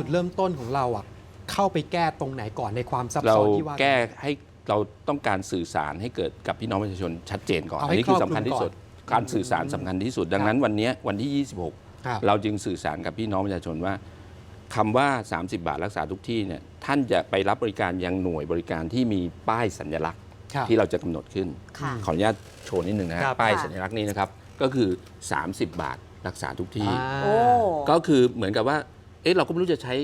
จุดเริ่มต้นของเราอะเข้าไปแก้ตรงไหนก่อนในความซับเราซ้อนที่ว่า แก้ให้เราต้องการสื่อสารให้เกิดกับพี่น้องประชาชนชัดเจนก่อน เอาอัให้นนี้คือครอบสำคัญที่สุดคลุมก่อนการสื่อสารสำคัญที่สุด ดังนั้นวันเนี้ยวันที่26ครับเราจึงสื่อสารกับพี่น้องประชาชนว่าคำว่า 30 บาทรักษาทุกที่เนี่ยท่านจะไปรับบริการยังหน่วยบริการที่มีป้ายสัญลักษณ์ครับ ที่เราจะกำหนดขึ้น ค่ะขออนุญาตโชว์นิดหนึ่งนะฮะครับ ป้ายค่ะสัญลักษณ์นี้นะครับ ก็คือ 30 บาทรักษาทุกที่ อ่า โอ้ ก็คือเหมือนกับว่า เอ๊ะเราก็ไม่รู้จะใช้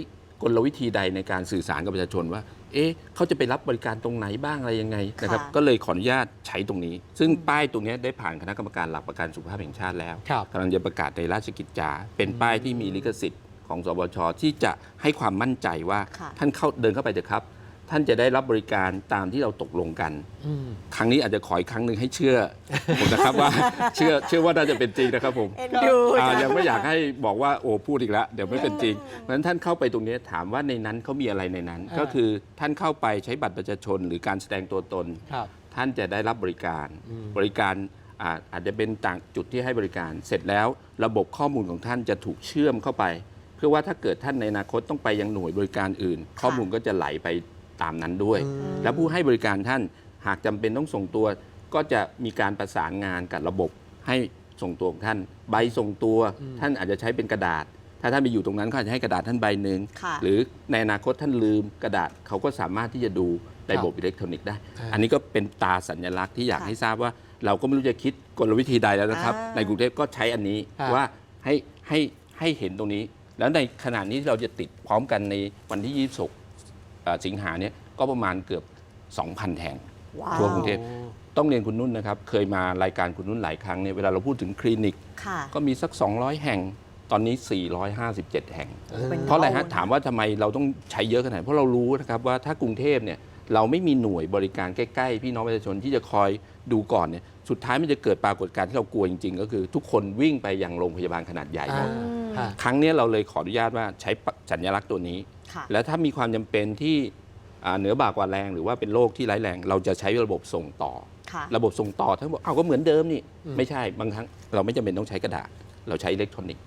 กลวิธีใดในการสื่อสารกับประชาชนว่า เอ๊ะเขาจะไปรับบริการตรงไหนบ้างอะไรยังไงนะครับค่ะก็เลยขออนุญาตใช้ตรงนี้ ซึ่งป้ายตรงเนี้ยได้ผ่านคณะกรรมการหลักประกันสุขภาพแห่งชาติแล้วครับกำลังจะประกาศในราชกิจจา เป็นป้ายที่มีลิขสิทธิ์ของสบชที่จะให้ความมั่นใจว่าค่ะท่านเข้าเดินเข้าไปเถอะครับ ท่านจะได้รับบริการตามที่เราตกลงกันอืมครั้งนี้อาจจะขออีกครั้งหนึ่งให้เชื่อ ผมนะครับว่า เชื่อเชื่อว่าน่าจะเป็นจริงนะครับผมเอ็นดูอ่าจ้ะยังไม่อยากให้บอกว่าโอ้พูดอีกแล้วเดี๋ยวไม่เป็นจริงเพราะฉะนั้นท่านเข้าไปตรงนี้ถามว่าในนั้นเขามีอะไรในนั้นอ่าก็คือท่านเข้าไปใช้บัตรประชาชน หรือการแสดงตัวตน ครับ ท่านจะได้รับบริการอืมบริการอาอาจจะเป็นต่างจุดที่ให้บริการ เสร็จแล้วระบบข้อมูลของท่านจะถูกเชื่อมเข้าไป เพื่อว่าถ้าเกิดท่านในอนาคตต้องไปยังหน่วยบริการอื่น ข้อมูลก็จะไหลไป ตามนั้นด้วยอืมและผู้ให้บริการท่านหากจำเป็นต้องส่งตัว ก็จะมีการประสานงานกับระบบให้ส่งตัวของท่าน ใบส่งตัวท่านอาจจะใช้เป็นกระดาษ ถ้าท่านไปอยู่ตรงนั้นเขาอาจจะให้กระดาษท่านใบหนึ่งค่ะหรือในอนาคตท่านลืมกระดาษเขาก็สามารถที่จะดูในระบบอิเล็กทรอนิกส์ได้อ่าอันนี้ก็เป็นตาสัญลักษณ์ที่อยากค่ะให้ทราบว่า เราก็ไม่รู้จะคิดกลวิธีใดแล้วนะครับอ่าในกรุงเทพก็ใช้อันนี้อ่าว่าให้ให้ให้เห็นตรงนี้ แล้วในขณะนี้ที่เราจะติดพร้อมกันในวันที่ 26เอ่อ สิงหาเนี่ยก็ประมาณเกือบ 2,000 แห่งว้าวทั่วกรุงเทพต้องเรียนคุณนุ่นนะครับ เคยมารายการคุณนุ่นหลายครั้งเนี่ยเวลาเราพูดถึงคลินิกค่ะก็มีสัก 200 แห่งตอนนี้ 457 แห่งเป็นเพราะอะไรฮะเท่าถามว่าทำไมเราต้องใช้เยอะขนาดนั้นเพราะเรารู้นะครับว่าถ้ากรุงเทพเนี่ยเราไม่มีหน่วยบริการใกล้ๆ พี่น้องประชาชนที่จะคอยดูก่อนเนี่ยสุดท้ายมันจะเกิดปรากฏการณ์ที่เรากลัวจริง ๆ ก็คือทุกคนวิ่งไปยังโรงพยาบาลขนาดใหญ่หมอ่าดฮะครั้งเนี้ยเราเลยขออนุญาตว่าใช้สัญลักษณ์ตัวนี้ค่ะ แล้วถ้ามีความจำเป็นที่อ่าเหนือบากกว่าแรงหรือว่าเป็นโรคที่ร้ายแรง เราจะใช้ระบบส่งต่อค่ะระบบส่งต่อทั้งหมดเอาก็เหมือนเดิมนี่อืมไม่ใช่บางครั้งเราไม่จำเป็นต้องใช้กระดาษ เราใช้อิเล็กทรอนิกส์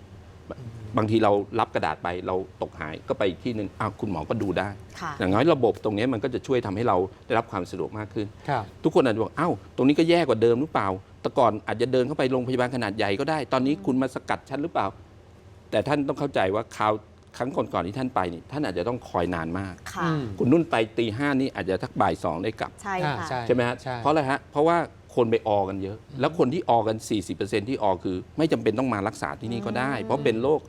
บางบางทีเรารับกระดาษไปเราตกหายก็ไปอีกที่หนึ่งอ้าวคุณหมอก็ดูได้ค่ะอย่างน้อยระบบตรงนี้มันก็จะช่วยทำให้เราได้รับความสะดวกมากขึ้นครับทุกคนอาจจะบอกอ้าวตรงนี้ก็แย่กว่าเดิมหรือเปล่า แต่ก่อนอาจจะเดินเข้าไปโรงพยาบาลขนาดใหญ่ก็ได้ ตอนนี้คุณมาสกัดฉันหรือเปล่า แต่ท่านต้องเข้าใจว่าคราว ครั้งก่อนๆที่ท่านไปนี่ท่านอาจจะต้องคอยนานมาก ค่ะ อืมคุณนุ่นไปตีห้านี่อาจจะทักบ่ายสองได้กลับ ใช่อ่าค่ะ ใช่ใช่ไหมฮะ ใช่ เพราะอะไรฮะ เพราะว่าคนไปออกันเยอะ แล้วคนที่ออกัน 40%ที่ออคือ ไม่จำเป็นต้องมารักษาที่นี่ก็ได้ เพราะเป็นโรค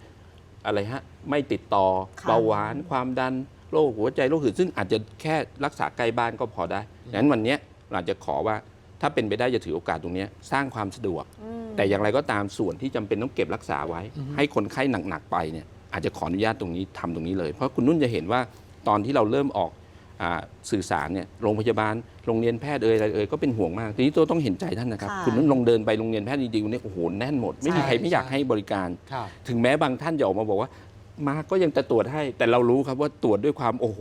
อะไรฮะ ไม่ติดต่อ ค่ะ เบาหวาน ความดัน โรคหัวใจโรคหืดซึ่งอาจจะแค่รักษาใกล้บ้านก็พอได้ดังนั้นวันเนี้ยเราอาจจะขอว่าถ้าเป็นไปได้จะถือโอกาสตรงเนี้ยสร้างความสะดวก อืมแต่อย่างไรก็ตามส่วนที่จำเป็นต้องเก็บรักษาไว้ ให้คนไข้หนักๆไปเนี่ย อาจจะขออนุญาตตรงนี้ทำตรงนี้เลย เพราะคุณนุ่นจะเห็นว่าตอนที่เราเริ่มออกอาสื่อสารเนี่ยโรงพยาบาลโรงเรียนแพทย์เอ่ยอะไรเอ่ยก็เป็นห่วงมากทีนี้ตัวต้องเห็นใจท่านนะครับค่ะคุณนุ่นลงเดินไปโรงเรียนแพทย์จริงๆเนี่ยโอ้โหแน่นหมด ไม่มีใช่ใครไม่อยากให้บริการครับถึงแม้บางท่านจะออกมาบอกว่า มาก็ยังจะตรวจให้ แต่เรารู้ครับว่าตรวจด้วยความโอ้โห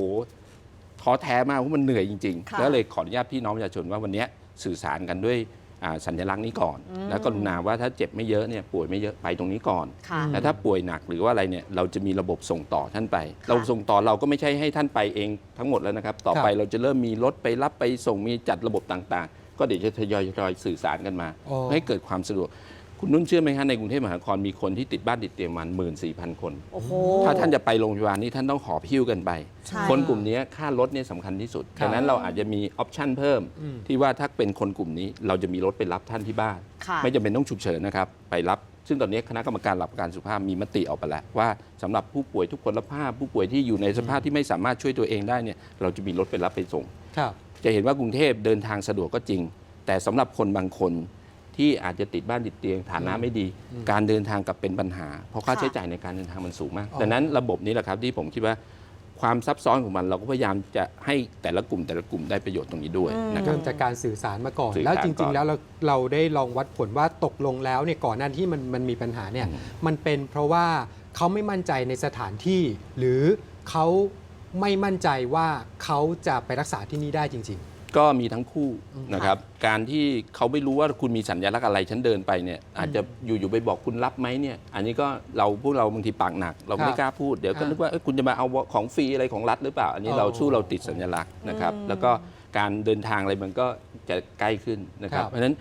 ท้อแท้มากเพราะมันเหนื่อยจริงค่ะๆแล้วเลยขออนุญาตพี่น้องประชาชนว่าวันเนี้ยสื่อสารกันด้วยอ่า สัญลักษณ์นี้ก่อน แล้วกรุณาว่าถ้าเจ็บไม่เยอะเนี่ยป่วยไม่เยอะไปตรงนี้ก่อนค่ะแต่ถ้าป่วยหนักหรือว่าอะไรเนี่ยเราจะมีระบบส่งต่อท่านไปค่ะเราส่งต่อเราก็ไม่ใช่ให้ท่านไปเองทั้งหมดแล้วนะครับ ต่อไปครับเราจะเริ่มมีรถไปรับไปส่งมีจัดระบบต่างๆ ก็เดี๋ยวจะทยอยทยอยสื่อสารกันมาโอ้ให้เกิดความสะดวก คุณนุ่นเชื่อไหมฮะในกรุงเทพมหานครมีคนที่ติดบ้านติดเตียงมันหมื่นสี่พันคน โอ้โห ถ้าท่านจะไปโรงพยาบาลนี่ท่านต้องหอบหิ้วกันไป ใช่ คนกลุ่มนี้ค่ารถเนี่ยสำคัญที่สุดครับดังนั้นเราอาจจะมีออปชันเพิ่ม อืม ที่ว่าถ้าเป็นคนกลุ่มนี้เราจะมีรถไปรับท่านที่บ้าน ค่ะ ไม่จำเป็นต้องฉุกเฉินนะครับ ไปรับ ซึ่งตอนนี้คณะกรรมการหลักประกันสุขภาพมีมติออกไปแล้ว ว่าสำหรับผู้ป่วยทุกคนภาพ ผู้ป่วยที่อยู่ในสภาพที่ไม่สามารถช่วยตัวเองได้เนี่ยเราจะมีรถไปรับไปส่ง ครับ จะเห็นว่ากรุงเทพเดินทางสะดวกก็จริง แต่สำหรับคนบางคน ที่อาจจะติดบ้านติดเตียงฐานะไม่ดี การเดินทางกลับเป็นปัญหา เพราะค่าค่ะใช้จ่ายในการเดินทางมันสูงมากอ๋อดังนั้นระบบนี้แหละครับที่ผมคิดว่าความซับซ้อนของมันเราก็พยายามจะให้แต่ละกลุ่มแต่ละกลุ่มได้ประโยชน์ตรงนี้ด้วยนะครัเริ่บมจากการสื่อสารมาก่อนสื่อสารแล้วจก่ริองนๆแล้วเราเราได้ลองวัดผลว่าตกลงแล้วเนี่ยก่อนหน้าที่มันมันมีปัญหาเนี่ยอืมมันเป็นเพราะว่าเขาไม่มั่นใจในสถานที่ หรือเขาไม่มั่นใจว่าเขาจะไปรักษาที่นี่ได้จริง ก็มีทั้งคู่นะครับ การที่เขาไม่รู้ว่าคุณมีสัญลักษณ์อะไรฉันเดินไปเนี่ยอาจจะอยู่ๆไปบอกคุณรับไหมเนี่ย อันนี้ก็เราพวกเราบางทีปากหนัก เราไม่กล้าพูดเดี๋ยวก็อ่านึนึกว่าเอ้ยคุณจะมาเอาของฟรีอะไรของรัฐหรือเปล่า อันนี้อ๋อเราสู้เราติดสัญลักษณ์นะครับ แล้วก็การเดินทางอะไรมันก็จะใกล้ขึ้นนะครับครับ เพราะฉะนั้น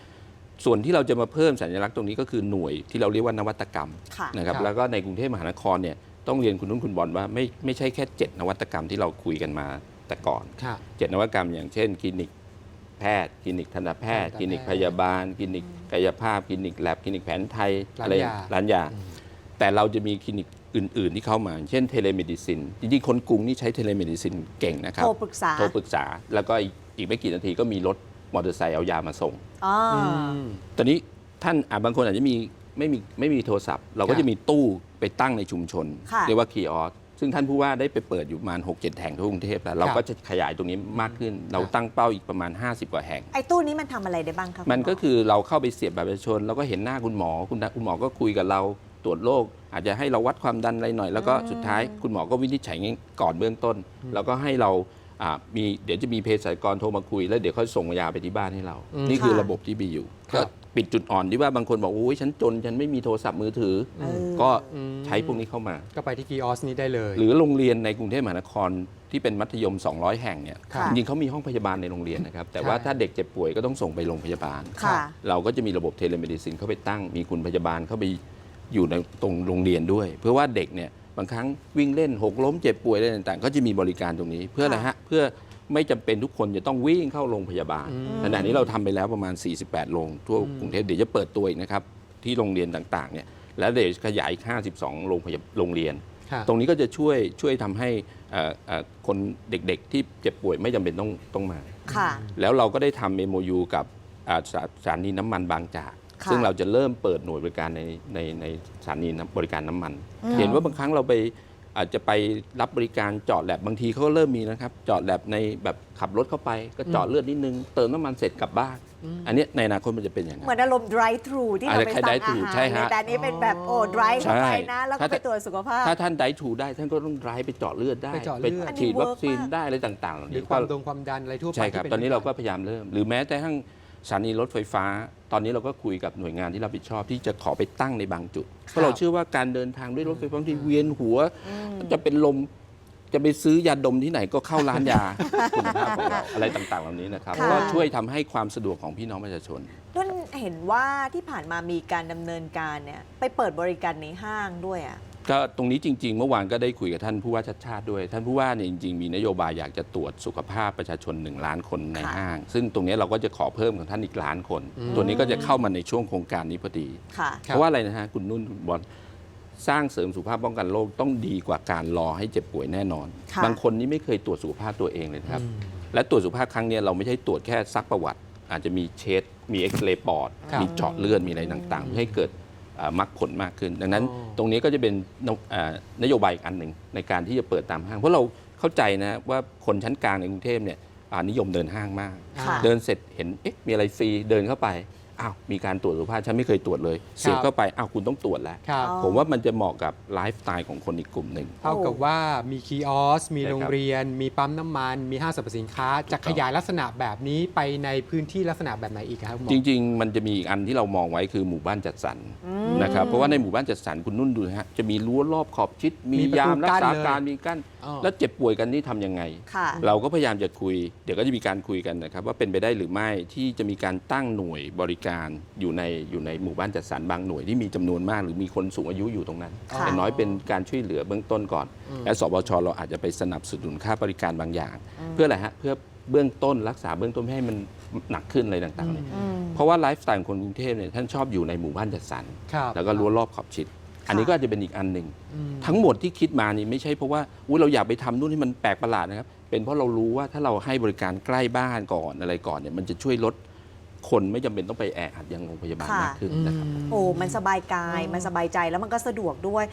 ส่วนที่เราจะมาเพิ่มสัญลักษณ์ตรงนี้ก็คือหน่วยที่เราเรียกว่านวัตกรรมค่ะนะครับครับ แล้วก็ในกรุงเทพมหานครเนี่ยต้องเรียนคุณนุ่นคุณบอลว่าไม่ไม่ใช่แค่ 7 นวัตกรรมที่เราคุยกันมา แต่ก่อนค่ะเจ็ดนวัตกรรมอย่างเช่นคลินิกแพทย์คลินิกทันตแพทย์ทันตแพทย์คลินิกพยาบาลคลินิกกายภาพคลินิกแลบคลินิกแผนไทยร้านอะไรยาร้านยา แต่เราจะมีคลินิกอื่น ๆ ที่เข้ามา เช่นเทเลเมดิซินจริงๆ คนกรุงนี่ใช้เทเลเมดิซินเก่งนะครับ โทรปรึกษาโทรปรึกษา แล้วก็อีกอีกไม่กี่นาทีก็มีรถมอเตอร์ไซค์เอายามาส่งอ๋อออืมตอนนี้ท่านอะบางคนอาจจะมีไม่มีไม่มีโทรศัพท์ เราครัก็บจะมีตู้ไปตั้งในชุมชนค่ะเรียกว่าคีออส ซึ่งท่านผู้ว่าได้ไปเปิดอยู่ประมาณ 6 7 แห่งทั่วกรุงเทพแล้ว เราครับก็จะขยายตรงนี้มากขึ้น เราครับตั้งเป้าอีกประมาณ 50 กว่าแห่ง ไอ้ตู้นี้มันทำอะไรได้บ้างคะมันณหก็คือเราเข้าไปเสียบบัตรประชาชน แล้วก็เห็นหน้าคุณหมอ คุณคุณหมอก็คุยกับเราตรวจโรคอาจจะให้เราวัดความดันอะไรหน่อย แล้วก็สุดท้ายคุณหมอก็วินิจฉัยก่อนเบื้องต้น แล้วก็ให้เราอ่า มีเดี๋ยวจะมีเภสัชกรโทรมาคุย แล้วเดี๋ยวเขาส่งยาไปที่บ้านให้เราอืมนี่คือค่ะระบบที่มีอยู่ครัก็บปิดจุดอ่อนที่ว่าบางคนบอกโอ้ยฉันจนฉันไม่มีโทรศัพท์มือถือเออก็อืมใช้พวกนี้เข้ามา ก็ไปที่กีออสนี้ได้เลย หรือโรงเรียนในกรุงเทพมหานครที่เป็นมัธยม 200 แห่งเนี่ยครับจริงๆเขามีห้องพยาบาลในโรงเรียนนะครับ แต่ว่าใช่ถ้าเด็กเจ็บป่วยก็ต้องส่งไปโรงพยาบาลค่ะเราก็จะมีระบบเทเลเมดิซินเข้าไปตั้ง มีคุณพยาบาลเข้าไปอยู่ในตรงโรงเรียนด้วย เพื่อว่าเด็กเนี่ย บางครั้งวิ่งเล่นหกล้มเจ็บป่วยอะไรต่างๆ ก็จะมีบริการตรงนี้เพื่ออะไรฮะเพื่อไม่จำเป็นทุกคนจะต้องวิ่งเข้าโรงพยาบาลอืมขณะนี้เราทำไปแล้วประมาณ 48 โรงทั่วกรุงเทพเดี๋ยวจะเปิดตัวอีกนะครับ ที่โรงเรียนต่างๆเนี่ยแล้วเดี๋ยวขยายอีก52 โรงพยาโรงเรียนค่ะตรงนี้ก็จะช่วยช่วยทำให้เอ่อเอ่อคนเด็กๆ ที่เจ็บป่วยไม่จำเป็นต้องต้องมาค่ะแล้วเราก็ได้ทำ MOU กับอ่าสถาสถานีน้ำมันบางจากค่ะ ซึ่งเราจะเริ่มเปิดหน่วยบริการในในในสถานีน้ำบริการน้ำมันอืมเห็นว่าบางครั้งเราไปอาจจะไปรับบริการจอดแลบบางทีเขาก็เริ่มมีนะครับ จอดแลบในแบบขับรถเข้าไป ก็จอดเลือดนิดนึง เติมน้ำมันเสร็จกลับบ้าน อันเนี้ยในอนาคตมันจะเป็นอย่างนั้เหมือนนอารมณ์ drive thru ที่เราไปอ่าคล้ายสั่ง drive อา thru หารใช่ฮะเนี่ยแต่อันนี้เป็นแบบโอ้ drive เข้าไปนะ แล้วก็ถ้าไปตรวจสุขภาพ ถ้าท่านได้ถูได้ท่านก็ต้องร้ายไปเจาะเลือดได้ ไปเจาะเลือดอันนี้ฉีดวัคซีนเวิร์กมากได้อะไรต่างๆเหล่าหรือนี้ความก็ดงความดันอะไรทั่วไปใช่ครับที่ป็ตอนนี้เราก็พยายามเริ่ม หรือแม้แต่ทั้ง สถานีรถไฟฟ้า ตอนนี้เราก็คุยกับหน่วยงานที่รับผิดชอบที่จะขอไปตั้งในบางจุด เพราะเราเชื่อว่าการเดินทางด้วยรถไฟฟ้าบางที่เวียนหัว จะเป็นลมจะไปซื้อยาดมที่ไหนก็เข้าร้านยาคุณภาพของเราอะไรต่างๆ เหล่านี้นะครับค่ะ ก็ช่วยทำให้ความสะดวกของพี่น้องประชาชน นุ่นเห็นว่าที่ผ่านมามีการดำเนินการเนี่ยไปเปิดบริการในห้างด้วยอะ ก็ตรงนี้จริง ๆ เมื่อวานก็ได้คุยกับท่านผู้ว่าชัดชาติด้วย ท่านผู้ว่าเนี่ยจริง ๆ มีนโยบายอยากจะตรวจสุขภาพประชาชน 1 ล้านคนในค่ะห้าง ซึ่งตรงนี้เราก็จะขอเพิ่มของท่านอีกล้านคนอืมตัวนี้ก็จะเข้ามาในช่วงโครงการนี้พอดี ค่ะครับเพราะว่าอะไรนะฮะคุณนุ่นคุณบอลสร้างเสริมสุขภาพป้องกันโรคต้องดีกว่าการรอให้เจ็บป่วยแน่นอน ค่ะ บางคนนี่ไม่เคยตรวจสุขภาพตัวเองเลยนะครับอืมและตรวจสุขภาพครั้งเนี้ยเราไม่ใช่ตรวจแค่ซักประวัติ อาจจะมีเช็ดมีเอ็กซเรย์ปอด ครับ มีเจาะเลือดมีอะไรต่างๆเพื่อให้เกิดอ่า มรรคผลมากขึ้น ดังนั้นอ๋อตรงนี้ก็จะเป็นนอ่านโยบายอีกอันหนึ่งในการที่จะเปิดตามห้าง เพราะเราเข้าใจนะว่าคนชั้นกลางในกรุงเทพเนี่ยอ่านิยมเดินห้างมากค่ะเดินเสร็จเห็นเอ๊ะมีอะไรฟรีเดินเข้าไป อ้าวมีการตรวจสุขภาพฉันไม่เคยตรวจเลย เสียบเข้าไปอ้าวคุณต้องตรวจแล้ว ครับอ๋อผมว่ามันจะเหมาะกับไลฟ์สไตล์ของคนอีกกลุ่มหนึ่ง เท่ากับว่ามีคีออส มีใช่ครับโรงเรียน มีปั๊มน้ำมัน มีห้างสรรพสินค้า จะถูกขต้องยายลักษณะแบบนี้ไปในพื้นที่ลักษณะแบบไหนอีกครับคุณหมอ จริง ๆ มันจะมีอีกอันที่เรามองไว้คือหมู่บ้านจัดสรรนะครับเพราะว่าในหมู่บ้านจัดสรรคุณนุ่นดูนะฮะจะมีรั้วรอบขอบชิด มีมีประตูยามรักษากั้นเลย การมีกั้นอ๋อแล้วเจ็บป่วยกันนี่ทำยังไง ค่ะ เราก็พยายามจะคุย เดี๋ยวก็จะมีการคุยกันนะครับ ว่าเป็นไปได้หรือไม่ที่จะมีการตั้งหน่วยบริการอยู่ในอยู่ในหมู่บ้านจัดสรรบางหน่วยที่มีจำนวนมาก หรือมีคนสูงอายุอยู่ตรงนั้นค่ะอย่างน้อยเป็นการช่วยเหลือเบื้องต้นก่อน และสบชเราอาจจะไปสนับสนุนค่าบริการบางอย่าง เพื่ออะไรฮะเพื่อเบื้องต้นรักษาเบื้องต้นไม่ให้มันหนักขึ้นอะไรต่างๆเนี่ยอืมเพราะว่าไลฟ์สไตล์ของคนกรุงเทพเนี่ยท่านชอบอยู่ในหมู่บ้านจัดสรรครับแล้วก็รั้วรอบขอบชิด อันนี้ก็อาจจะเป็นอีกอันหนึ่งอืมทั้งหมดที่คิดมานี่ไม่ใช่เพราะว่าอุ๊ยเราอยากไปทำนู่นที่มันแปลกประหลาดนะครับเป็นเพราะเรารู้ว่าถ้าเราให้บริการใกล้บ้านก่อนอะไรก่อนเนี่ยมันจะช่วยลด คนไม่จำเป็นต้องไปแออัดยังโรงพยาบาลค่ะมากขึ้นนะครับ โอ้ มันสบายกาย มันสบายใจแล้วมันก็สะดวกด้วย